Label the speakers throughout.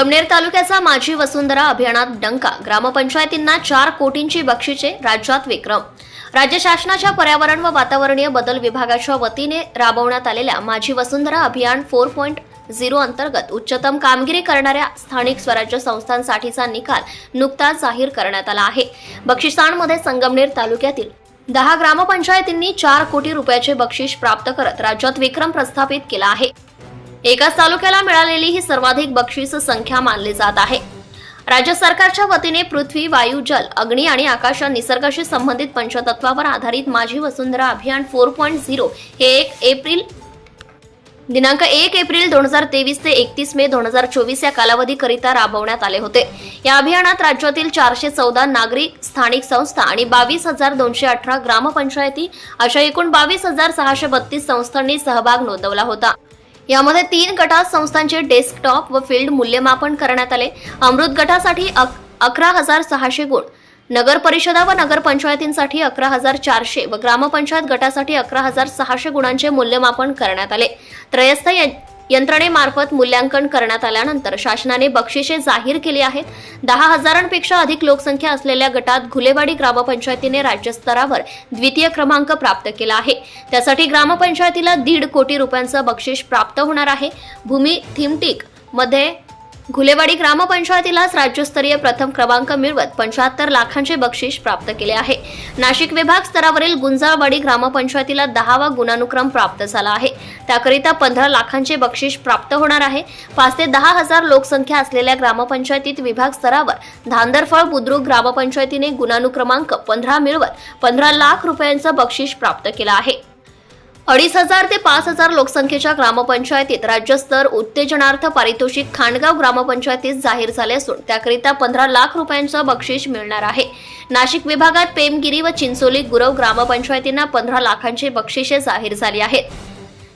Speaker 1: संगमनेर तालुक्याचा माजी वसुंधरा अभियानात डंका. ग्रामपंचायतींना चार कोटींची बक्षिसे राज्यात विक्रम. राज्य शासनाच्या पर्यावरण व वातावरणीय बदल विभागाच्या वतीने राबवण्यात आलेल्या माझी वसुंधरा अभियान फोर पॉईंट झिरो अंतर्गत उच्चतम कामगिरी करणाऱ्या स्थानिक स्वराज्य संस्थांसाठीचा निकाल नुकताच जाहीर करण्यात आला आहे. बक्षिसांमध्ये संगमनेर तालुक्यातील दहा ग्रामपंचायतींनी चार कोटी रुपयाचे बक्षीस प्राप्त करत राज्यात विक्रम प्रस्थापित केला आहे. एकाच तालुक्याला मिळालेली ही सर्वाधिक बक्षीस संख्या मानली जात आहे. राज्य सरकारच्या वतीने पृथ्वी वायू जल अग्नी आणि आकाश या निसर्गाशी संबंधित पंचतत्वावर आधारित माझी वसुंधरा अभियान फोर पॉईंट झिरो हे एक एप्रिल दिनांक एक एप्रिल दोन हजार तेवीस ते एकतीस मे दोन हजार चोवीस या कालावधीकरिता राबवण्यात आले होते. या अभियानात राज्यातील चारशे चौदा नागरी स्थानिक संस्था आणि बावीस हजार दोनशे अठरा ग्रामपंचायती अशा एकूण बावीस हजार सहाशे बत्तीस संस्थांनी सहभाग नोंदवला होता. यामध्ये तीन गटात संस्थांचे डेस्कटॉप व फील्ड मूल्यमापन करण्यात आले. अमृत गटासाठी अक- अकरा हजार सहाशे गुण नगर परिषदा व नगरपंचायतींसाठी अकरा हजार चारशे व ग्रामपंचायत गटासाठी अकरा हजार सहाशे गुणांचे मूल्यमापन करण्यात आले. त्रयस्थ यंत्रणेमार्फत मूल्यांकन करण्यात आल्यानंतर शासनाने बक्षिसे जाहीर केली आहेत. दहा हजारांपेक्षा अधिक लोकसंख्या असलेल्या गटात घुलेवाडी ग्रामपंचायतीने राज्यस्तरावर द्वितीय क्रमांक प्राप्त केला आहे. त्यासाठी ग्रामपंचायतीला दीड कोटी रुपयांचं बक्षीस प्राप्त होणार आहे. भूमी थिमटिकमध्ये घुलेवाडी ग्रामपंचायतीलाच राज्यस्तरीय प्रथम क्रमांक मिळवत पंच्याहत्तर लाखांचे बक्षीस प्राप्त केले आहे. नाशिक विभाग स्तरावरील गुंजाळवाडी ग्रामपंचायतीला दहावा गुणानुक्रम प्राप्त झाला आहे. त्याकरिता पंधरा लाखांचे बक्षीस प्राप्त होणार आहे. पाच ते दहा हजार लोकसंख्या असलेल्या ग्रामपंचायतीत विभाग स्तरावर धांदरफळ बुद्रुक ग्रामपंचायतीने गुणानुक्रमांक पंधरा मिळवत पंधरा लाख रुपयांचं बक्षीस प्राप्त केलं आहे. अडीच हजार ते पाच हजार लोकसंख्येच्या ग्रामपंचायतीत राज्यस्तर उत्तेजनार्थ पारितोषिक खांडगाव ग्रामपंचायतीत जाहीर झाले असून त्याकरिता पंधरा लाख रुपयांचं बक्षीस मिळणार आहे. नाशिक विभागात पेमगिरी व चिंचोली गुरव ग्रामपंचायतींना पंधरा लाखांची बक्षिसे जाहीर झाली आहेत.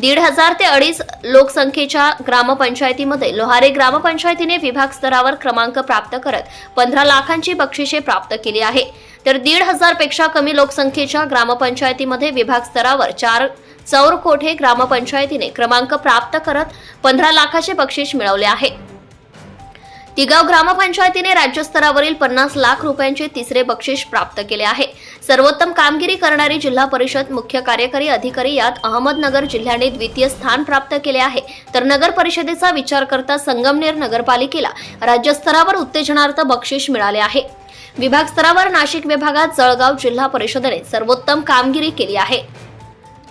Speaker 1: दीड हजार ते अडीच लोकसंख्येच्या ग्रामपंचायतीमध्ये लोहारे ग्रामपंचायतीने विभाग स्तरावर क्रमांक प्राप्त करत पंधरा लाखांची बक्षिसे प्राप्त केली आहे. तर दीड हजारपेक्षा कमी लोकसंख्येच्या ग्रामपंचायतीमध्ये विभाग स्तरावर चार चौरकोठे ग्रामपंचायतीने क्रमांक प्राप्त करत पंधरा लाखाचे बक्षीस मिळवले आहे. तिगाव ग्रामपंचायतीने राज्यस्तरावरील पन्नास लाख रुपयांचे तिसरे बक्षीस प्राप्त केले आहे. सर्वोत्तम कामगिरी करणारी जिल्हा परिषद मुख्य कार्यकारी अधिकारी यात अहमदनगर जिल्ह्याने द्वितीय स्थान प्राप्त केले आहे. तर नगर परिषदेचा विचार करता संगमनेर नगरपालिकेला राज्यस्तरावर उत्तेजनार्थ बक्षीस मिळाले आहे. विभाग स्तरावर नाशिक विभागात जळगाव जिल्हा परिषदेने सर्वोत्तम कामगिरी केली आहे.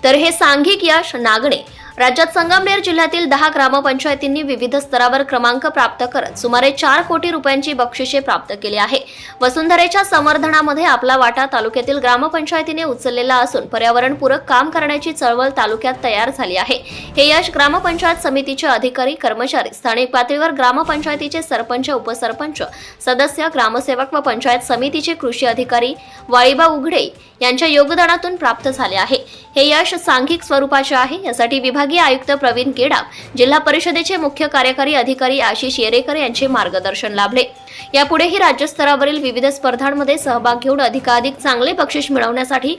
Speaker 1: तर हे सांघिक यश नागणे राज्यात संगमनेर जिल्ह्यातील दहा ग्रामपंचायतींनी विविध स्तरावर क्रमांक प्राप्त करत सुमारे चार कोटी रुपयांची बक्षिसे प्राप्त केली आहे. वसुंधरेच्या संवर्धनामध्ये आपला वाटा तालुक्यातील ग्रामपंचायतीने उचललेला असून पर्यावरणपूरक काम करण्याची चळवळ तालुक्यात तयार झाली आहे. हे यश ग्रामपंचायत समितीचे अधिकारी कर्मचारी स्थानिक पातळीवर ग्रामपंचायतीचे सरपंच उपसरपंच सदस्य ग्रामसेवक व पंचायत समितीचे कृषी अधिकारी वाळीबा उघडे यांच्या योगदानातून प्राप्त झाले आहे. हे यश सांघिक स्वरूपाचे आहे. यासाठी विभागीय आयुक्त प्रवीण गेडाम जिल्हा परिषदेचे मुख्य कार्यकारी अधिकारी आशिष येरेकर यांचे मार्गदर्शन लाभले. यापुढेही राज्यस्तरावरील विविध स्पर्धांमध्ये सहभाग घेऊन अधिकाधिक चांगले बक्षीस मिळवण्यासाठी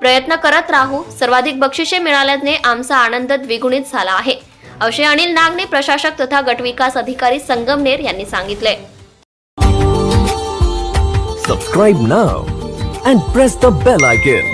Speaker 1: प्रयत्न करत राहू. सर्वाधिक बक्षिसे मिळाल्याने आमचा आनंद द्विगुणित झाला आहे. असे अनिल नागने प्रशासक तथा गटविकास अधिकारी संगमनेर यांनी सांगितले.
Speaker 2: Subscribe now and press the bell icon